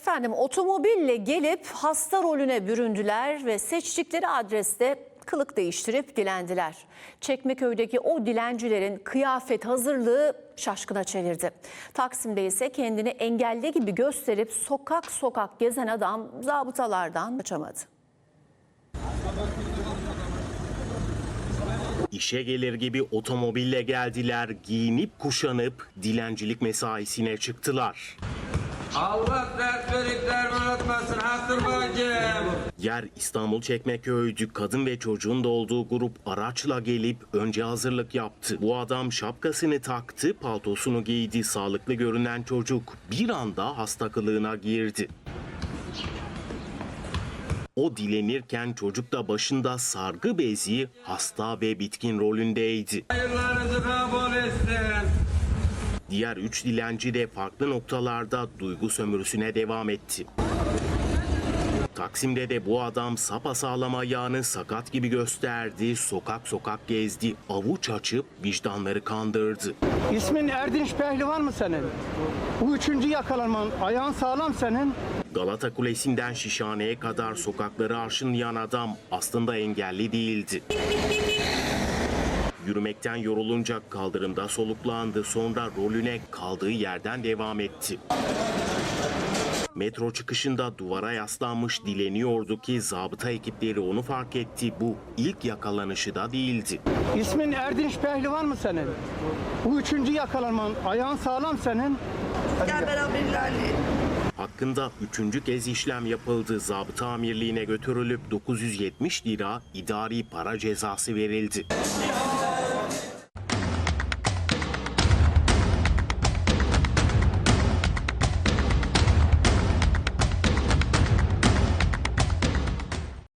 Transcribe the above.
Efendim otomobille gelip hasta rolüne büründüler ve seçtikleri adreste kılık değiştirip dilendiler. Çekmeköy'deki o dilencilerin kıyafet hazırlığı şaşkına çevirdi. Taksim'de ise kendini engelli gibi gösterip sokak sokak gezen adam zabıtalardan kaçamadı. İşe gelir gibi otomobille geldiler, giyinip kuşanıp dilencilik mesaisine çıktılar. Allah dert verikler unutmasın Hakkır bacım. Yer İstanbul Çekmeköy'dü. Kadın ve çocuğun da olduğu grup araçla gelip önce hazırlık yaptı. Bu adam şapkasını taktı, paltosunu giydi. Sağlıklı görünen çocuk bir anda hasta kılığına girdi. O dilenirken çocuk da başında sargı bezi hasta ve bitkin rolündeydi. Hayırlarınızı. Diğer üç dilenci de farklı noktalarda duygu sömürüsüne devam etti. Taksim'de de bu adam sapasağlam ayağını sakat gibi gösterdi, sokak sokak gezdi, avuç açıp vicdanları kandırdı. İsmin Erdinç Pehlivan mı senin? Bu üçüncü yakalanman. Ayağın sağlam senin. Galata Kulesi'nden Şişhane'ye kadar sokakları arşınlayan adam aslında engelli değildi. Yürümekten yorulunca kaldırımda soluklandı. Sonra rolüne kaldığı yerden devam etti. Metro çıkışında duvara yaslanmış dileniyordu ki zabıta ekipleri onu fark etti. Bu ilk yakalanışı da değildi. İsmin Erdinç Pehlivan mı senin? Bu üçüncü yakalanman. Ayağın sağlam senin. Gel beraber ilerleyelim. Hakkında üçüncü kez işlem yapıldı. Zabıta amirliğine götürülüp 970 lira idari para cezası verildi.